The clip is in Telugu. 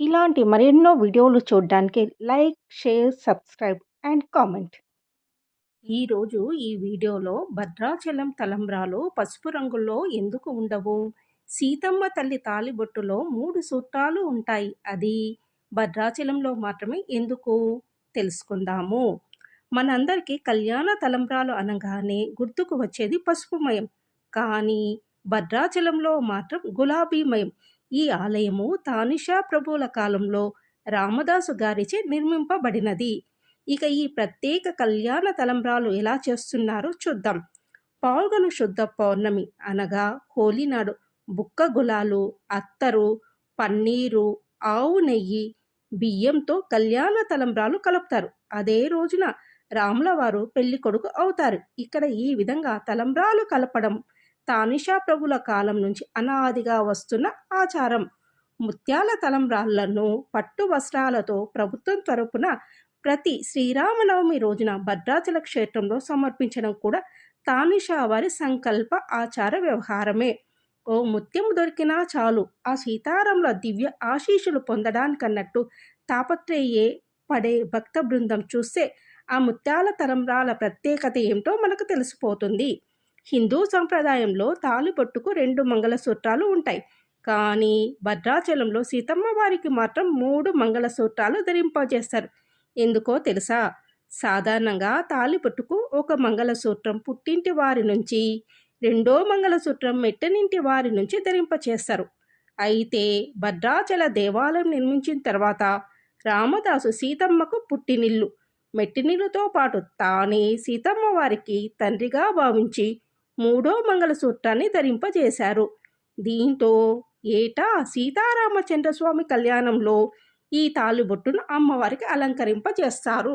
ఇలాంటి మరెన్నో వీడియోలు చూడడానికి like share subscribe and comment. ఈరోజు ఈ వీడియోలో భద్రాచలం తలంబ్రాలు పసుపు రంగులో ఎందుకు ఉండవు? సీతమ్మ తల్లి తాలిబొట్టులో మూడు సూత్రాలు ఉంటాయి. అది భద్రాచలంలో మాత్రమే ఎందుకు? తెలుసుకుందాము. మనందరికీ కళ్యాణ తలంబ్రాలు అనగానే గుర్తుకు వచ్చేది పసుపుమయం కానీ భద్రాచలంలో మాత్రం గులాబీమయం ఈ ఆలయము తానిషా ప్రభువుల కాలంలో రామదాసు గారిచే నిర్మింపబడినది. ఇక ఈ ప్రత్యేక కళ్యాణ తలంబ్రాలు ఎలా చేస్తున్నారో చూద్దాం. పాల్గొను శుద్ధ పౌర్ణమి అనగా హోలీనాడు బుక్క గులాలు అత్తరు పన్నీరు ఆవు నెయ్యి బియ్యంతో కళ్యాణ తలంబ్రాలు కలుపుతారు. అదే రోజున రాముల వారు పెళ్ళి కొడుకు అవుతారు. ఇక్కడ ఈ విధంగా తలంబ్రాలు కలపడం తానిషా ప్రభుల కాలం నుంచి అనాదిగా వస్తున్న ఆచారం. ముత్యాల తలంబ్రాళ్ళను పట్టు వస్త్రాలతో ప్రభుత్వం తరపున ప్రతి శ్రీరామనవమి రోజున భద్రాచల క్షేత్రంలో సమర్పించడం కూడా తానిషా వారి సంకల్ప ఆచార వ్యవహారమే. ఓ ముత్యం దొరికినా చాలు ఆ సీతారాముల దివ్య ఆశీషులు పొందడానికన్నట్టు తాపత్రయే పడే భక్త బృందం చూస్తే ఆ ముత్యాల తలంబ్రాల ప్రత్యేకత ఏమిటో మనకు తెలిసిపోతుంది. హిందూ సంప్రదాయంలో తాలిబొట్టుకు రెండు మంగళసూత్రాలు ఉంటాయి. కానీ భద్రాచలంలో సీతమ్మ వారికి మాత్రం మూడు మంగళసూత్రాలు ధరింపజేస్తారు. ఎందుకో తెలుసా? సాధారణంగా తాలిబొట్టుకు ఒక మంగళసూత్రం పుట్టింటి వారి నుంచి రెండో మంగళసూత్రం మెట్టనింటి వారి నుంచి ధరింపచేస్తారు. అయితే భద్రాచల దేవాలయం నిర్మించిన తర్వాత రామదాసు సీతమ్మకు పుట్టినిల్లు. మెట్టినిల్లుతో పాటు తానే సీతమ్మ వారికి తండ్రిగా భావించి మూడో మంగళసూత్రాన్ని ధరింపజేశారు. దీంతో ఏటా సీతారామచంద్రస్వామి కళ్యాణంలో ఈ తాలిబొట్టును అమ్మవారికి అలంకరింపజేస్తారు.